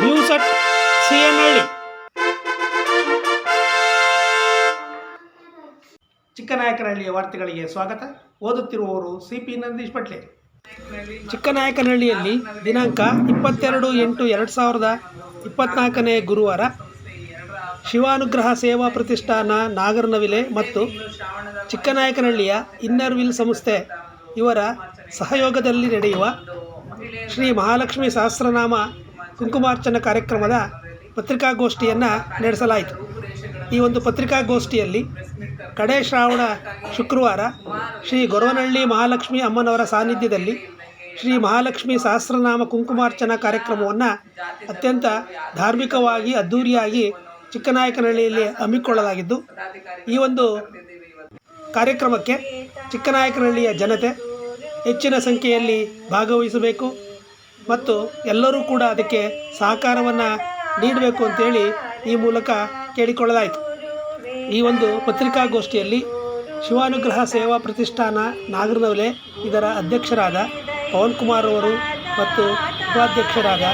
News at ಸಿಎನ್ಹಳ್ಳಿ ಚಿಕ್ಕನಾಯಕನಹಳ್ಳಿಯ ವಾರ್ತೆಗಳಿಗೆ ಸ್ವಾಗತ. ಓದುತ್ತಿರುವವರು ಸಿ ಪಿ ನಂದೀಶ್ ಪಟ್ಲೆ. ಚಿಕ್ಕನಾಯಕನಹಳ್ಳಿಯಲ್ಲಿ ದಿನಾಂಕ ಇಪ್ಪತ್ತೆರಡು ಎಂಟು ಎರಡು ಸಾವಿರದ ಇಪ್ಪತ್ನಾಲ್ಕನೇ ಗುರುವಾರ ಶಿವಾನುಗ್ರಹ ಸೇವಾ ಪ್ರತಿಷ್ಠಾನ ನಾಗರನವಿಲೆ ಮತ್ತು ಚಿಕ್ಕನಾಯಕನಹಳ್ಳಿಯ ಇನ್ನರ್ ವಿಲ್ ಸಂಸ್ಥೆ ಇವರ ಸಹಯೋಗದಲ್ಲಿ ನಡೆಯುವ ಶ್ರೀ ಮಹಾಲಕ್ಷ್ಮಿ ಸಹಸ್ರನಾಮ ಕುಂಕುಮಾರ್ಚನ ಕಾರ್ಯಕ್ರಮದ ಪತ್ರಿಕಾಗೋಷ್ಠಿಯನ್ನು ನಡೆಸಲಾಯಿತು. ಈ ಒಂದು ಪತ್ರಿಕಾಗೋಷ್ಠಿಯಲ್ಲಿ ಕಡೆ ಶ್ರಾವಣ ಶುಕ್ರವಾರ ಶ್ರೀ ಗೊರವನಹಳ್ಳಿ ಮಹಾಲಕ್ಷ್ಮಿ ಅಮ್ಮನವರ ಸಾನ್ನಿಧ್ಯದಲ್ಲಿ ಶ್ರೀ ಮಹಾಲಕ್ಷ್ಮಿ ಸಹಸ್ರನಾಮ ಕುಂಕುಮಾರ್ಚನ ಕಾರ್ಯಕ್ರಮವನ್ನು ಅತ್ಯಂತ ಧಾರ್ಮಿಕವಾಗಿ ಅದ್ಧೂರಿಯಾಗಿ ಚಿಕ್ಕನಾಯಕನಹಳ್ಳಿಯಲ್ಲಿ ಹಮ್ಮಿಕೊಳ್ಳಲಾಗಿದ್ದು, ಈ ಒಂದು ಕಾರ್ಯಕ್ರಮಕ್ಕೆ ಚಿಕ್ಕನಾಯಕನಹಳ್ಳಿಯ ಜನತೆ ಹೆಚ್ಚಿನ ಸಂಖ್ಯೆಯಲ್ಲಿ ಭಾಗವಹಿಸಬೇಕು. ಮತ್ತು ಎಲ್ಲರೂ ಕೂಡ ಅದಕ್ಕೆ ಸಹಕಾರವನ್ನು ನೀಡಬೇಕು ಅಂತೇಳಿ ಈ ಮೂಲಕ ಕೇಳಿಕೊಳ್ಳಲಾಯಿತು. ಈ ಒಂದು ಪತ್ರಿಕಾಗೋಷ್ಠಿಯಲ್ಲಿ ಶಿವಾನುಗ್ರಹ ಸೇವಾ ಪ್ರತಿಷ್ಠಾನ ನಾಗರನವಲೆ ಇದರ ಅಧ್ಯಕ್ಷರಾದ ಪವನ್ ಕುಮಾರ್ ಅವರು ಮತ್ತು ಉಪಾಧ್ಯಕ್ಷರಾದ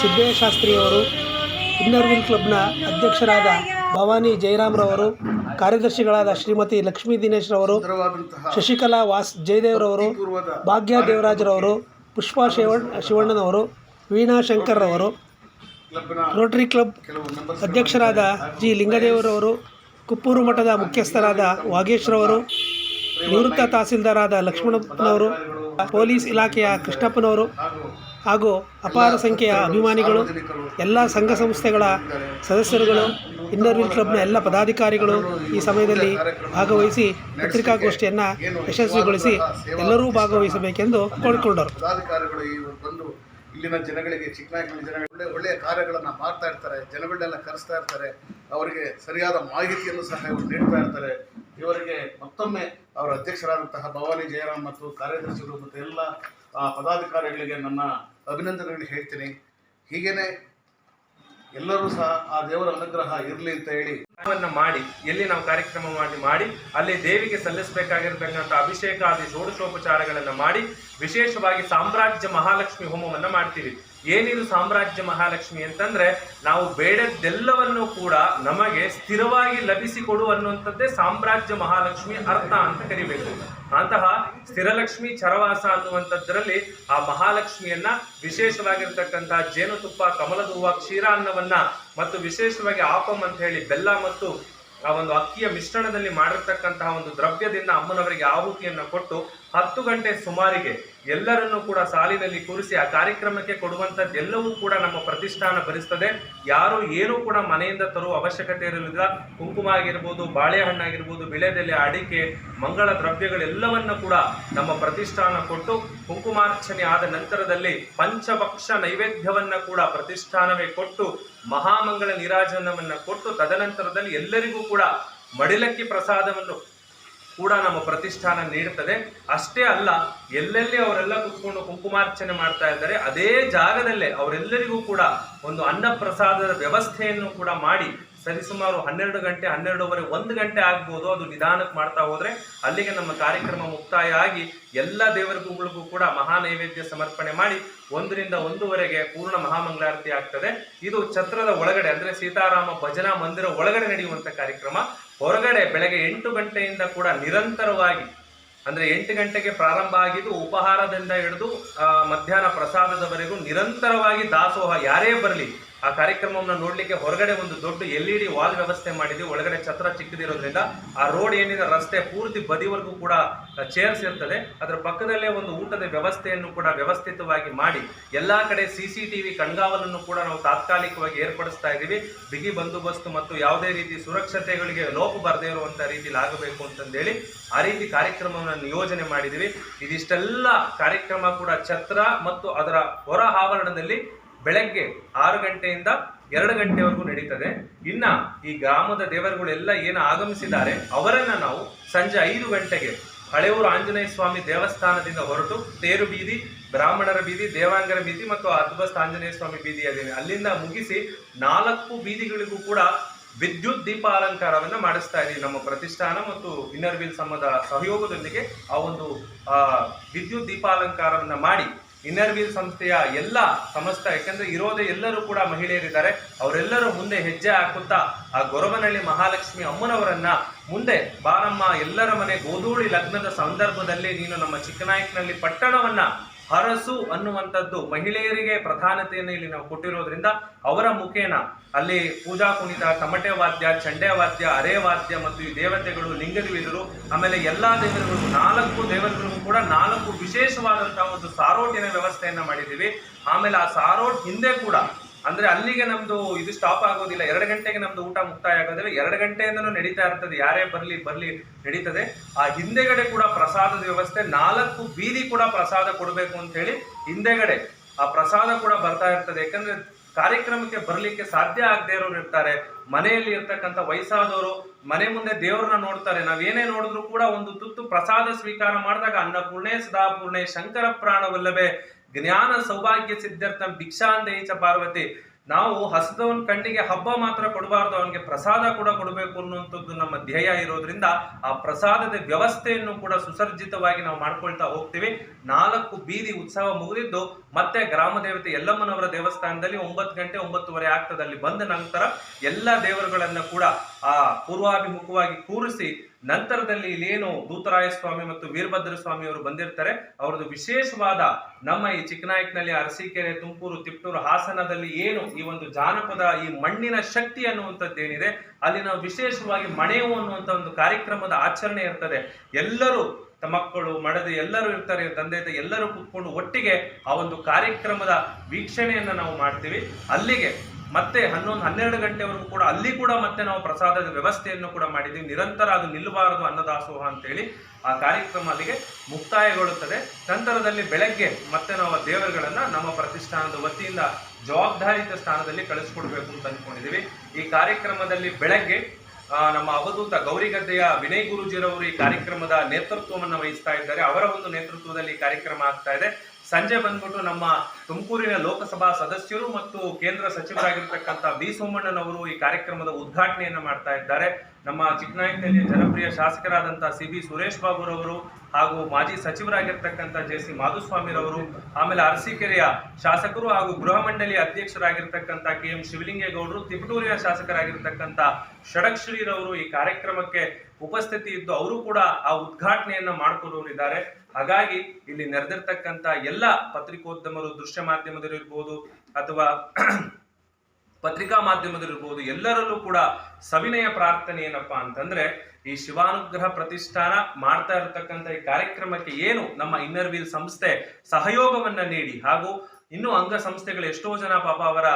ಸಿದ್ದೇಶಾಸ್ತ್ರಿಯವರು ಶಾಸ್ತ್ರಿಯವರು ವಿಲ್ ಕ್ಲಬ್ನ ಅಧ್ಯಕ್ಷರಾದ ಭವಾನಿ ಜಯರಾಮ್ರವರು ಕಾರ್ಯದರ್ಶಿಗಳಾದ ಶ್ರೀಮತಿ ಲಕ್ಷ್ಮೀ ದಿನೇಶ್ರವರು ಶಶಿಕಲಾ ವಾಸ್ ಜಯದೇವ್ರವರು ಭಾಗ್ಯ ದೇವರಾಜರವರು ಪುಷ್ಪಾ ಶಿವಣ್, ಶಿವಣ್ಣನವರು, ವೀಣಾ ಶಂಕರ್ರವರು ರೋಟರಿ ಕ್ಲಬ್ ಅಧ್ಯಕ್ಷರಾದ ಜಿ. ಲಿಂಗದೇವರವರು, ಕುಪ್ಪೂರು ಮಠದ ಮುಖ್ಯಸ್ಥರಾದ ವಾಗೇಶ್ರವರು, ನಿವೃತ್ತ ತಹಸೀಲ್ದಾರಾದ ಲಕ್ಷ್ಮಣಪ್ಪನವರು, ಪೊಲೀಸ್ ಇಲಾಖೆಯ ಕೃಷ್ಣಪ್ಪನವರು ಹಾಗೂ ಅಪಾರ ಸಂಖ್ಯೆಯ ಅಭಿಮಾನಿಗಳು, ಎಲ್ಲ ಸಂಘ ಸಂಸ್ಥೆಗಳ ಸದಸ್ಯರುಗಳು ಇನ್ನರ್ ವೀಲ್ ಕ್ಲಬ್ನ ಎಲ್ಲ ಪದಾಧಿಕಾರಿಗಳು ಈ ಸಮಯದಲ್ಲಿ ಭಾಗವಹಿಸಿ ಪತ್ರಿಕಾಗೋಷ್ಠಿಯನ್ನು ಯಶಸ್ವಿಗೊಳಿಸಿ ಎಲ್ಲರೂ ಭಾಗವಹಿಸಬೇಕೆಂದು ಕೋರಿಕೊಂಡರು. ಇಲ್ಲಿನ ಜನಗಳಿಗೆ ಚಿಕ್ಕನಾಯಕನ ಜನ ಒಳ್ಳೆ ಒಳ್ಳೆಯ ಕಾರ್ಯಗಳನ್ನು ಮಾಡ್ತಾ ಇರ್ತಾರೆ ಜನಗಳನ್ನೆಲ್ಲ ಕರೆಸ್ತಾ ಇರ್ತಾರೆ, ಅವರಿಗೆ ಸರಿಯಾದ ಮಾಹಿತಿಯನ್ನು ಸಹ ಇವರು ನೀಡ್ತಾ ಇರ್ತಾರೆ. ಇವರಿಗೆ ಮತ್ತೊಮ್ಮೆ ಅವರ ಅಧ್ಯಕ್ಷರಾದಂತಹ ಭವಾನಿ ಜಯರಾಮ್ ಮತ್ತು ಕಾರ್ಯದರ್ಶಿಗಳು ಮತ್ತು ಎಲ್ಲ ಪದಾಧಿಕಾರಿಗಳಿಗೆ ನನ್ನ ಅಭಿನಂದನೆಗಳು ಹೇಳ್ತೀನಿ. ಹೀಗೇನೆ ಎಲ್ಲರೂ ಸಹ ಆ ದೇವರ ಅನುಗ್ರಹ ಇರಲಿ ಅಂತ ಹೇಳಿ ಮಾಡಿ, ಎಲ್ಲಿ ನಾವು ಕಾರ್ಯಕ್ರಮ ಮಾಡಿ ಮಾಡಿ, ಅಲ್ಲಿ ದೇವಿಗೆ ಸಲ್ಲಿಸಬೇಕಾಗಿರ್ತಕ್ಕಂಥ ಅಭಿಷೇಕ ಆದಿ ಷೋಡಶೋಪಚಾರಗಳನ್ನು ಮಾಡಿ, ವಿಶೇಷವಾಗಿ ಸಾಮ್ರಾಜ್ಯ ಮಹಾಲಕ್ಷ್ಮಿ ಹೋಮವನ್ನು ಮಾಡ್ತೀವಿ. ಏನಿದು ಸಾಮ್ರಾಜ್ಯ ಮಹಾಲಕ್ಷ್ಮಿ ಅಂತಂದ್ರೆ ನಾವು ಬೇಡದ್ದೆಲ್ಲವನ್ನು ಕೂಡ ನಮಗೆ ಸ್ಥಿರವಾಗಿ ಲಭಿಸಿಕೊಡು ಅನ್ನುವಂಥದ್ದೇ ಸಾಮ್ರಾಜ್ಯ ಮಹಾಲಕ್ಷ್ಮಿ ಅರ್ಥ ಅಂತ ಕರಿಬೇಕು. ಅಂತಹ ಸ್ಥಿರಲಕ್ಷ್ಮಿ ಚರವಾಸ ಅನ್ನುವಂಥದ್ದರಲ್ಲಿ ಆ ಮಹಾಲಕ್ಷ್ಮಿಯನ್ನ ವಿಶೇಷವಾಗಿರ್ತಕ್ಕಂತಹ ಜೇನುತುಪ್ಪ ಕಮಲದ ಹೂವ ಕ್ಷೀರಾನ್ನವನ್ನ ಮತ್ತು ವಿಶೇಷವಾಗಿ ಆಪಂ ಅಂತ ಹೇಳಿ ಬೆಲ್ಲ ಮತ್ತು ಆ ಒಂದು ಅಕ್ಕಿಯ ಮಿಶ್ರಣದಲ್ಲಿ ಮಾಡಿರ್ತಕ್ಕಂತಹ ಒಂದು ದ್ರವ್ಯದಿಂದ ಅಮ್ಮನವರಿಗೆ ಆಹುತಿಯನ್ನು ಕೊಟ್ಟು ಹತ್ತು ಗಂಟೆ ಸುಮಾರಿಗೆ ಎಲ್ಲರನ್ನೂ ಕೂಡ ಸಾಲಿನಲ್ಲಿ ಕೂರಿಸಿ ಆ ಕಾರ್ಯಕ್ರಮಕ್ಕೆ ಕೊಡುವಂಥದ್ದೆಲ್ಲವೂ ಕೂಡ ನಮ್ಮ ಪ್ರತಿಷ್ಠಾನ ಭರಿಸ್ತದೆ. ಯಾರು ಏನೂ ಕೂಡ ಮನೆಯಿಂದ ತರುವ ಅವಶ್ಯಕತೆ ಇರಲಿಲ್ಲ. ಕುಂಕುಮ ಆಗಿರ್ಬೋದು ಬಾಳೆಹಣ್ಣಾಗಿರ್ಬೋದು ಬಿಳೆದೆಲೆ, ಅಡಿಕೆ, ಮಂಗಳ ದ್ರವ್ಯಗಳೆಲ್ಲವನ್ನು ಕೂಡ ನಮ್ಮ ಪ್ರತಿಷ್ಠಾನ ಕೊಟ್ಟು ಕುಂಕುಮಾರ್ಚನೆ ಆದ ನಂತರದಲ್ಲಿ ಪಂಚಭಕ್ಷ ನೈವೇದ್ಯವನ್ನ ಕೂಡ ಪ್ರತಿಷ್ಠಾನವೇ ಕೊಟ್ಟು, ಮಹಾಮಂಗಳ ನಿರಾಜನವನ್ನ ಕೊಟ್ಟು, ತದನಂತರದಲ್ಲಿ ಎಲ್ಲರಿಗೂ ಕೂಡ ಮಡಿಲಕ್ಕಿ ಪ್ರಸಾದವನ್ನು ಕೂಡ ನಮ್ಮ ಪ್ರತಿಷ್ಠಾನ ನೀಡುತ್ತದೆ ಅಷ್ಟೇ ಅಲ್ಲ, ಎಲ್ಲೆಲ್ಲಿ ಅವರೆಲ್ಲ ಕುತ್ಕೊಂಡು ಕುಂಕುಮಾರ್ಚನೆ ಮಾಡ್ತಾ ಇದ್ದಾರೆ, ಅದೇ ಜಾಗದಲ್ಲೇ ಅವರೆಲ್ಲರಿಗೂ ಕೂಡ ಒಂದು ಅನ್ನ ಪ್ರಸಾದದ ವ್ಯವಸ್ಥೆಯನ್ನು ಕೂಡ ಮಾಡಿ ಸರಿಸುಮಾರು ಹನ್ನೆರಡು ಗಂಟೆ, ಹನ್ನೆರಡೂವರೆ, ಒಂದು ಗಂಟೆ ಆಗ್ಬೋದು ಅದು ನಿಧಾನಕ್ಕೆ ಮಾಡ್ತಾ ಹೋದರೆ ಅಲ್ಲಿಗೆ ನಮ್ಮ ಕಾರ್ಯಕ್ರಮ ಮುಕ್ತಾಯ ಆಗಿ ಎಲ್ಲ ದೇವರುಗಳಿಗೂ ಕೂಡ ಮಹಾ ನೈವೇದ್ಯ ಸಮರ್ಪಣೆ ಮಾಡಿ ಒಂದರಿಂದ ಒಂದೂವರೆಗೆ ಪೂರ್ಣ ಮಹಾಮಂಗಳಾರತಿ ಆಗ್ತದೆ. ಇದು ಛತ್ರದ ಒಳಗಡೆ, ಅಂದ್ರೆ ಸೀತಾರಾಮ ಭಜನಾ ಮಂದಿರ ಒಳಗಡೆ ನಡೆಯುವಂತ ಕಾರ್ಯಕ್ರಮ. ಹೊರಗಡೆ ಬೆಳಗ್ಗೆ ಎಂಟು ಗಂಟೆಯಿಂದ ಕೂಡ ನಿರಂತರವಾಗಿ, ಅಂದ್ರೆ ಎಂಟು ಗಂಟೆಗೆ ಪ್ರಾರಂಭ ಆಗಿದ್ದು ಉಪಹಾರದಿಂದ ಹಿಡಿದು ಮಧ್ಯಾಹ್ನ ಪ್ರಸಾದದವರೆಗೂ ನಿರಂತರವಾಗಿ ದಾಸೋಹ ಯಾರೇ ಬರಲಿ ಆ ಕಾರ್ಯಕ್ರಮವನ್ನು ನೋಡಲಿಕ್ಕೆ ಹೊರಗಡೆ ಒಂದು ದೊಡ್ಡ ಎಲ್ ಇ ಡಿ ವಾಲ್ ವ್ಯವಸ್ಥೆ ಮಾಡಿದ್ವಿ. ಒಳಗಡೆ ಛತ್ರ ಚಿಕ್ಕದಿರೋದ್ರಿಂದ ಆ ರೋಡ್ ಏನಿದೆ, ರಸ್ತೆ ಪೂರ್ತಿ ಬದಿವರೆಗೂ ಕೂಡ ಚೇರ್ಸ್ ಇರ್ತದೆ ಅದರ ಪಕ್ಕದಲ್ಲೇ ಒಂದು ಊಟದ ವ್ಯವಸ್ಥೆಯನ್ನು ಕೂಡ ವ್ಯವಸ್ಥಿತವಾಗಿ ಮಾಡಿ ಎಲ್ಲಾ ಕಡೆ ಸಿ ಸಿ ಟಿವಿ ಕಣ್ಗಾವಲನ್ನು ಕೂಡ ನಾವು ತಾತ್ಕಾಲಿಕವಾಗಿ ಏರ್ಪಡಿಸ್ತಾ ಇದ್ದೀವಿ. ಬಿಗಿ ಬಂದೋಬಸ್ತ್ ಮತ್ತು ಯಾವುದೇ ರೀತಿ ಸುರಕ್ಷತೆಗಳಿಗೆ ಲೋಪ ಬರದೇ ಇರುವಂಥ ರೀತಿಯಲ್ಲಿ ಆಗಬೇಕು ಅಂತಂದೇಳಿ ಆ ರೀತಿ ಕಾರ್ಯಕ್ರಮವನ್ನು ನಿಯೋಜನೆ ಮಾಡಿದ್ದೀವಿ. ಇದಿಷ್ಟೆಲ್ಲ ಕಾರ್ಯಕ್ರಮ ಕೂಡ ಛತ್ರ ಮತ್ತು ಅದರ ಹೊರ ಆವರಣದಲ್ಲಿ ಬೆಳಗ್ಗೆ ಆರು ಗಂಟೆಯಿಂದ ಎರಡು ಗಂಟೆವರೆಗೂ ನಡೀತದೆ. ಇನ್ನ ಈ ಗ್ರಾಮದ ದೇವರುಗಳೆಲ್ಲ ಏನು ಆಗಮಿಸಿದ್ದಾರೆ, ಅವರನ್ನ ನಾವು ಸಂಜೆ ಐದು ಗಂಟೆಗೆ ಹಳೆಯೂರು ಆಂಜನೇಯ ಸ್ವಾಮಿ ದೇವಸ್ಥಾನದಿಂದ ಹೊರಟು ತೇರು ಬೀದಿ, ಬ್ರಾಹ್ಮಣರ ಬೀದಿ, ದೇವಾಂಗರ ಬೀದಿ ಮತ್ತು ಅದ್ಭಸ್ತ ಆಂಜನೇಯ ಸ್ವಾಮಿ ಬೀದಿ ಅದೇನೆ ಅಲ್ಲಿಂದ ಮುಗಿಸಿ ನಾಲ್ಕು ಬೀದಿಗಳಿಗೂ ಕೂಡ ವಿದ್ಯುತ್ ದೀಪ ಅಲಂಕಾರವನ್ನು ಮಾಡಿಸ್ತಾ ಇದೀವಿ ನಮ್ಮ ಪ್ರತಿಷ್ಠಾನ ಮತ್ತು ಇನ್ನರ್ವಿಲ್ ಸಮದ ಸಹಯೋಗದೊಂದಿಗೆ ಆ ಒಂದು ವಿದ್ಯುತ್ ದೀಪಾಲಂಕಾರವನ್ನು ಮಾಡಿ ಇನ್ನರ್ ವೀಲ್ ಸಂಸ್ಥೆಯ ಎಲ್ಲ ಸಮಸ್ತ, ಯಾಕಂದ್ರೆ ಇರೋದೇ ಎಲ್ಲರೂ ಕೂಡ ಮಹಿಳೆಯರಿದ್ದಾರೆ. ಅವರೆಲ್ಲರೂ ಮುಂದೆ ಹೆಜ್ಜೆ ಹಾಕುತ್ತಾ ಆ ಗೊರವನಹಳ್ಳಿ ಮಹಾಲಕ್ಷ್ಮಿ ಅಮ್ಮನವರನ್ನ ಮುಂದೆ ಬಾರಮ್ಮ ಎಲ್ಲರ ಮನೆ ಗೋಧೂಳಿ ಲಗ್ನದ ಸಂದರ್ಭದಲ್ಲಿ ನೀನು ನಮ್ಮ ಚಿಕ್ಕನಾಯಕನಲ್ಲಿ ಪಟ್ಟಣವನ್ನ ಹರಸು ಅನ್ನುವಂಥದ್ದು ಮಹಿಳೆಯರಿಗೆ ಪ್ರಧಾನತೆಯನ್ನು ಇಲ್ಲಿ ನಾವು ಕೊಟ್ಟಿರೋದ್ರಿಂದ ಅವರ ಮುಖೇನ ಅಲ್ಲಿ ಪೂಜಾ ಕುಣಿತ ತಮಟೆ ವಾದ್ಯ ಚಂಡೆ ವಾದ್ಯ ಅರೆ ವಾದ್ಯ ಮತ್ತು ಈ ದೇವತೆಗಳು ಲಿಂಗದೇವಿದರು ಆಮೇಲೆ ಎಲ್ಲಾ ದೇವರುಗಳು, ನಾಲ್ಕು ದೇವರುಗಳಿಗೂ ಕೂಡ ನಾಲ್ಕು ವಿಶೇಷವಾದಂತಹ ಒಂದು ಸಾರೋಟಿನ ವ್ಯವಸ್ಥೆಯನ್ನ ಮಾಡಿದ್ದೀವಿ. ಆಮೇಲೆ ಆ ಸಾರೋಟ್ ಹಿಂದೆ ಕೂಡ ಅಂದ್ರೆ ಅಲ್ಲಿಗೆ ನಮ್ದು ಇದು ಸ್ಟಾಪ್ ಆಗೋದಿಲ್ಲ. ಎರಡು ಗಂಟೆಗೆ ನಮ್ದು ಊಟ ಮುಕ್ತಾಯ ಆಗೋದಿಲ್ಲ. ಎರಡು ಗಂಟೆಯಿಂದನೂ ನಡೀತಾ ಇರ್ತದೆ. ಯಾರೇ ಬರ್ಲಿ ಬರ್ಲಿ ನಡೀತದೆ. ಆ ಹಿಂದೆಗಡೆ ಕೂಡ ಪ್ರಸಾದದ ವ್ಯವಸ್ಥೆ, ನಾಲ್ಕು ಬೀದಿ ಕೂಡ ಪ್ರಸಾದ ಕೊಡಬೇಕು ಅಂತ ಹೇಳಿ ಹಿಂದೆಗಡೆ ಆ ಪ್ರಸಾದ ಕೂಡ ಬರ್ತಾ ಇರ್ತದೆ. ಯಾಕಂದ್ರೆ ಕಾರ್ಯಕ್ರಮಕ್ಕೆ ಬರಲಿಕ್ಕೆ ಸಾಧ್ಯ ಆಗದೆ ಇರೋರು ಇರ್ತಾರೆ. ಮನೆಯಲ್ಲಿ ಇರ್ತಕ್ಕಂಥ ವಯಸ್ಸಾದವರು ಮನೆ ಮುಂದೆ ದೇವರನ್ನ ನೋಡ್ತಾರೆ. ನಾವೇನೇ ನೋಡಿದ್ರು ಕೂಡ ಒಂದು ತುತ್ತು ಪ್ರಸಾದ ಸ್ವೀಕಾರ ಮಾಡಿದಾಗ ಅನ್ನಪೂರ್ಣೆ, ಸದಾಪೂರ್ಣೆ, ಶಂಕರ ಪ್ರಾಣವಲ್ಲವೇ ಜ್ಞಾನ ಸೌಭಾಗ್ಯ ಸಿದ್ಧಾರ್ಥ ಭಿಕ್ಷಾಂದೇಚ ಪಾರ್ವತಿ. ನಾವು ಹಸದವನ ಕಣ್ಣಿಗೆ ಹಬ್ಬ ಮಾತ್ರ ಕೊಡಬಾರ್ದು, ಅವನಿಗೆ ಪ್ರಸಾದ ಕೂಡ ಕೊಡಬೇಕು ಅನ್ನುವಂಥದ್ದು ನಮ್ಮ ಧ್ಯೇಯ ಇರೋದ್ರಿಂದ ಆ ಪ್ರಸಾದದ ವ್ಯವಸ್ಥೆಯನ್ನು ಕೂಡ ಸುಸರ್ಜಿತವಾಗಿ ನಾವು ಮಾಡ್ಕೊಳ್ತಾ ಹೋಗ್ತೀವಿ. ನಾಲ್ಕು ಬೀದಿ ಉತ್ಸವ ಮುಗಿದಿದ್ದು, ಮತ್ತೆ ಗ್ರಾಮ ದೇವತೆ ಯಲ್ಲಮ್ಮನವರ ದೇವಸ್ಥಾನದಲ್ಲಿ ಒಂಬತ್ತು ಗಂಟೆ ಒಂಬತ್ತುವರೆ ಆಗ್ತದಲ್ಲಿ ಬಂದ ನಂತರ ಎಲ್ಲ ದೇವರುಗಳನ್ನ ಕೂಡ ಆ ಪೂರ್ವಾಭಿಮುಖವಾಗಿ ಕೂರಿಸಿ ನಂತರದಲ್ಲಿ ಇಲ್ಲೇನು ದೂತರಾಯ ಸ್ವಾಮಿ ಮತ್ತು ವೀರಭದ್ರ ಸ್ವಾಮಿ ಅವರು ಬಂದಿರ್ತಾರೆ. ಅವ್ರದ್ದು ವಿಶೇಷವಾದ ನಮ್ಮ ಈ ಚಿಕ್ಕನಾಯಕನಲ್ಲಿ ಅರಸೀಕೆರೆ, ತುಮಕೂರು, ತಿಪ್ಟೂರು ಹಾಸನದಲ್ಲಿ ಏನು ಈ ಒಂದು ಜಾನಪದ, ಈ ಮಣ್ಣಿನ ಶಕ್ತಿ ಅನ್ನುವಂಥದ್ದು ಏನಿದೆ ಅಲ್ಲಿ ನಾವು ವಿಶೇಷವಾಗಿ ಮಣೆವು ಅನ್ನುವಂಥ ಒಂದು ಕಾರ್ಯಕ್ರಮದ ಆಚರಣೆ ಇರ್ತದೆ. ಎಲ್ಲರೂ ಮಕ್ಕಳು, ಮಡದಿ ಎಲ್ಲರೂ ಇರ್ತಾರೆ, ತಂದೆ ತಾಯಿ ಎಲ್ಲರೂ ಕೂತ್ಕೊಂಡು ಒಟ್ಟಿಗೆ ಆ ಒಂದು ಕಾರ್ಯಕ್ರಮದ ವೀಕ್ಷಣೆಯನ್ನು ನಾವು ಮಾಡ್ತೀವಿ. ಅಲ್ಲಿಗೆ ಮತ್ತೆ ಹನ್ನೊಂದು, ಹನ್ನೆರಡು ಗಂಟೆವರೆಗೂ ಕೂಡ ಅಲ್ಲಿ ಕೂಡ ಮತ್ತೆ ನಾವು ಪ್ರಸಾದದ ವ್ಯವಸ್ಥೆಯನ್ನು ಕೂಡ ಮಾಡಿದ್ದೀವಿ. ನಿರಂತರ ಅದು ನಿಲ್ಲಬಾರದು ಅನ್ನದಾಸೋಹ ಅಂತೇಳಿ ಆ ಕಾರ್ಯಕ್ರಮ ಅಲ್ಲಿಗೆ ಮುಕ್ತಾಯಗೊಳ್ಳುತ್ತದೆ. ನಂತರದಲ್ಲಿ ಬೆಳಗ್ಗೆ ಮತ್ತೆ ನಾವು ದೇವರುಗಳನ್ನ ನಮ್ಮ ಪ್ರತಿಷ್ಠಾನದ ವತಿಯಿಂದ ಜವಾಬ್ದಾರಿತ ಸ್ಥಾನದಲ್ಲಿ ಕಳಿಸ್ಕೊಡ್ಬೇಕು ಅಂತ ಅನ್ಕೊಂಡಿದ್ದೀವಿ. ಈ ಕಾರ್ಯಕ್ರಮದಲ್ಲಿ ಬೆಳಗ್ಗೆ ನಮ್ಮ ಅವಧೂತ ಗೌರಿಗದ್ದೆಯ ವಿನಯ್ ಗುರುಜಿರವರು ಈ ಕಾರ್ಯಕ್ರಮದ ನೇತೃತ್ವವನ್ನು ವಹಿಸ್ತಾ ಇದ್ದಾರೆ. ಅವರ ಒಂದು ನೇತೃತ್ವದಲ್ಲಿ ಕಾರ್ಯಕ್ರಮ ಆಗ್ತಾ ಇದೆ. ಸಂಜೆ ಬಂದ್ಬಿಟ್ಟು ನಮ್ಮ ತುಮಕೂರಿನ ಲೋಕಸಭಾ ಸದಸ್ಯರು ಮತ್ತು ಕೇಂದ್ರ ಸಚಿವರಾಗಿರ್ತಕ್ಕಂಥ ಬಿ ಸೋಮಣ್ಣನವರು ಈ ಕಾರ್ಯಕ್ರಮದ ಉದ್ಘಾಟನೆಯನ್ನ ಮಾಡ್ತಾ ಇದ್ದಾರೆ. ನಮ್ಮ ಚಿಕ್ಕನಾಯಕನಲ್ಲಿ ಜನಪ್ರಿಯ ಶಾಸಕರಾದಂಥ ಸಿ ಬಿ ಸುರೇಶ್ ಬಾಬುರವರು ಹಾಗೂ ಮಾಜಿ ಸಚಿವರಾಗಿರ್ತಕ್ಕಂಥ ಜೆ ಸಿ ಮಾಧುಸ್ವಾಮಿರವರು, ಆಮೇಲೆ ಅರಸೀಕೆರೆಯ ಶಾಸಕರು ಹಾಗೂ ಗೃಹ ಮಂಡಳಿ ಅಧ್ಯಕ್ಷರಾಗಿರ್ತಕ್ಕಂಥ ಕೆ ಎಂ ಶಿವಲಿಂಗೇಗೌಡರು, ತಿಪಟೂರಿನ ಶಾಸಕರಾಗಿರ್ತಕ್ಕಂಥ ಷಡಕ್ಷರಿರವರು ಈ ಕಾರ್ಯಕ್ರಮಕ್ಕೆ ಉಪಸ್ಥಿತಿ ಇದ್ದು ಅವರು ಕೂಡ ಆ ಉದ್ಘಾಟನೆಯನ್ನ ಮಾಡ್ಕೊಡೋರಿದ್ದಾರೆ ಹಾಗಾಗಿ ಇಲ್ಲಿ ನೆರೆದಿರ್ತಕ್ಕಂಥ ಎಲ್ಲ ಪತ್ರಿಕೋದ್ಯಮರು, ದೃಶ್ಯ ಮಾಧ್ಯಮದಲ್ಲಿರ್ಬೋದು ಅಥವಾ ಪತ್ರಿಕಾ ಮಾಧ್ಯಮದಲ್ಲಿರ್ಬೋದು ಎಲ್ಲರಲ್ಲೂ ಕೂಡ ಸವಿನಯ ಪ್ರಾರ್ಥನೆ ಏನಪ್ಪಾ ಅಂತಂದ್ರೆ ಈ ಶಿವಾನುಗ್ರಹ ಪ್ರತಿಷ್ಠಾನ ಮಾಡ್ತಾ ಇರತಕ್ಕಂಥ ಈ ಕಾರ್ಯಕ್ರಮಕ್ಕೆ ಏನು ನಮ್ಮ ಇನ್ನರ್ವೀಲ್ ಸಂಸ್ಥೆ ಸಹಯೋಗವನ್ನ ನೀಡಿ ಹಾಗೂ ಇನ್ನು ಅಂಗ ಸಂಸ್ಥೆಗಳು ಎಷ್ಟೋ ಜನ ಪಾಪ ಅವರ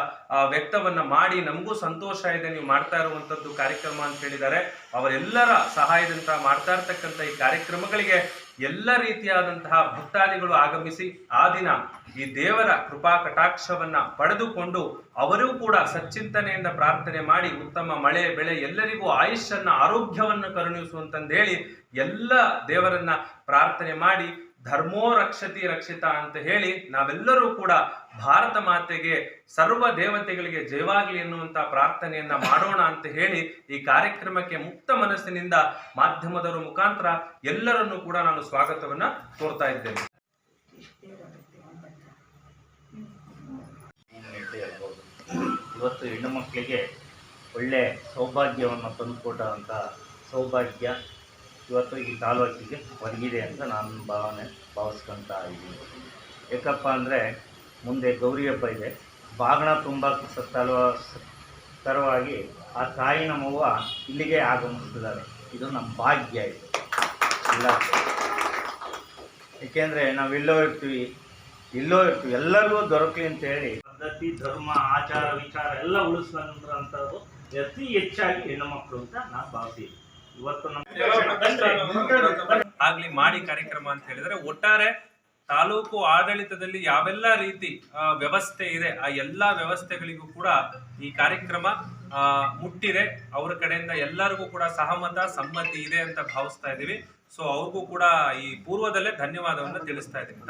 ವ್ಯಕ್ತವನ್ನ ಮಾಡಿ ನಮಗೂ ಸಂತೋಷ ಇದೆ ನೀವು ಮಾಡ್ತಾ ಇರುವಂತದ್ದು ಕಾರ್ಯಕ್ರಮ ಅಂತ ಹೇಳಿದ್ದಾರೆ. ಅವರೆಲ್ಲರ ಸಹಾಯದಿಂದ ಮಾಡ್ತಾ ಇರ್ತಕ್ಕಂಥ ಈ ಕಾರ್ಯಕ್ರಮಗಳಿಗೆ ಎಲ್ಲ ರೀತಿಯಾದಂತಹ ಭಕ್ತಾದಿಗಳು ಆಗಮಿಸಿ ಆ ದಿನ ಈ ದೇವರ ಕೃಪಾ ಕಟಾಕ್ಷವನ್ನ ಪಡೆದುಕೊಂಡು ಅವರೂ ಕೂಡ ಸಚ್ಚಿಂತನೆಯಿಂದ ಪ್ರಾರ್ಥನೆ ಮಾಡಿ ಉತ್ತಮ ಮಳೆ, ಬೆಳೆ, ಎಲ್ಲರಿಗೂ ಆಯುಷ್ಯನ್ನ, ಆರೋಗ್ಯವನ್ನು ಕರುಣಿಸುವಂತಂದೇಳಿ ಎಲ್ಲ ದೇವರನ್ನ ಪ್ರಾರ್ಥನೆ ಮಾಡಿ ಧರ್ಮೋ ರಕ್ಷತಿ ರಕ್ಷಿತ ಅಂತ ಹೇಳಿ ನಾವೆಲ್ಲರೂ ಕೂಡ ಭಾರತ ಮಾತೆಗೆ, ಸರ್ವ ದೇವತೆಗಳಿಗೆ ಜಯವಾಗಲಿ ಎನ್ನುವಂತ ಪ್ರಾರ್ಥನೆಯನ್ನ ಮಾಡೋಣ ಅಂತ ಹೇಳಿ ಈ ಕಾರ್ಯಕ್ರಮಕ್ಕೆ ಮುಕ್ತ ಮನಸ್ಸಿನಿಂದ ಮಾಧ್ಯಮದವರ ಮುಖಾಂತರ ಎಲ್ಲರನ್ನೂ ಕೂಡ ನಾನು ಸ್ವಾಗತವನ್ನ ತೋರ್ತಾ ಇದ್ದೇನೆ. ಇವತ್ತು ಹೆಣ್ಣು ಮಕ್ಕಳಿಗೆ ಒಳ್ಳೆ ಸೌಭಾಗ್ಯವನ್ನು ತಂದುಕೊಟ್ಟಂಥ ಸೌಭಾಗ್ಯ ಇವತ್ತು ಈ ತಾಲೂಕಿಗೆ ಒದಗಿದೆ ಅಂತ ನಾನು ಭಾವನೆ ಭಾವಿಸ್ಕೊತಾ ಇದ್ದೀನಿ. ಯಾಕಪ್ಪ ಅಂದರೆ ಮುಂದೆ ಗೌರಿ ಹಬ್ಬ ಇದೆ. ಬಾಗಣ ತುಂಬ ಸತ್ತಲ್ವ ತರವಾಗಿ ಆ ತಾಯಿ ನಮ್ಮವ್ವ ಇಲ್ಲಿಗೆ ಆಗಮಿಸ್ತಿದ್ದಾರೆ. ಇದು ನಮ್ಮ ಭಾಗ್ಯ ಇದು. ಇಲ್ಲ. ಏಕೆಂದರೆ ನಾವು ನಾವೆಲ್ಲೋ ಇರ್ತೀವಿ, ಇಲ್ಲೋ ಇರ್ತೀವಿ, ಎಲ್ಲರಿಗೂ ದೊರಕಲಿ ಅಂತ ಹೇಳಿ ಪದ್ಧತಿ, ಧರ್ಮ, ಆಚಾರ, ವಿಚಾರ ಎಲ್ಲ ಉಳಿಸ್ಕೊಂಡ್ರಂಥದ್ದು ಅತಿ ಹೆಚ್ಚಾಗಿ ಹೆಣ್ಣು ಮಕ್ಕಳು ಅಂತ ನಾನು ಭಾವಿಸಿ ಇವತ್ತು ಆಗ್ಲಿ ಮಾಡಿ ಕಾರ್ಯಕ್ರಮ ಅಂತ ಹೇಳಿದ್ರೆ ಒಟ್ಟಾರೆ ತಾಲೂಕು ಆಡಳಿತದಲ್ಲಿ ಯಾವೆಲ್ಲ ರೀತಿ ವ್ಯವಸ್ಥೆ ಇದೆ, ಆ ಎಲ್ಲಾ ವ್ಯವಸ್ಥೆಗಳಿಗೂ ಕೂಡ ಈ ಕಾರ್ಯಕ್ರಮ ಮುಟ್ಟಿದೆ. ಅವ್ರ ಕಡೆಯಿಂದ ಎಲ್ಲರಿಗೂ ಕೂಡ ಸಹಮತ, ಸಮ್ಮತಿ ಇದೆ ಅಂತ ಭಾವಿಸ್ತಾ ಇದೀವಿ ಸೊ ಅವ್ರಿಗೂ ಕೂಡ ಈ ಪೂರ್ವದಲ್ಲೇ ಧನ್ಯವಾದವನ್ನು ತಿಳಿಸ್ತಾ ಇದ್ದೀವಿ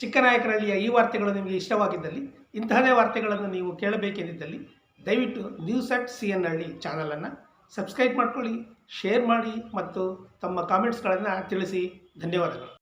ಚಿಕ್ಕನಾಯಕನಹಳ್ಳಿಯ ಈ ವಾರ್ತೆಗಳು ನಿಮಗೆ ಇಷ್ಟವಾಗಿದ್ದಲ್ಲಿ, ಇಂತಹದೇ ವಾರ್ತೆಗಳನ್ನು ನೀವು ಕೇಳಬೇಕೆಂದಿದ್ದಲ್ಲಿ ದಯವಿಟ್ಟು ನ್ಯೂಸ್ ಅಟ್ ಸಿ ಎನ್ ಹಳ್ಳಿ ಚಾನಲನ್ನು ಸಬ್ಸ್ಕ್ರೈಬ್ ಮಾಡ್ಕೊಳ್ಳಿ, ಶೇರ್ ಮಾಡಿ ಮತ್ತು ತಮ್ಮ ಕಾಮೆಂಟ್ಸ್ಗಳನ್ನು ತಿಳಿಸಿ. ಧನ್ಯವಾದಗಳು.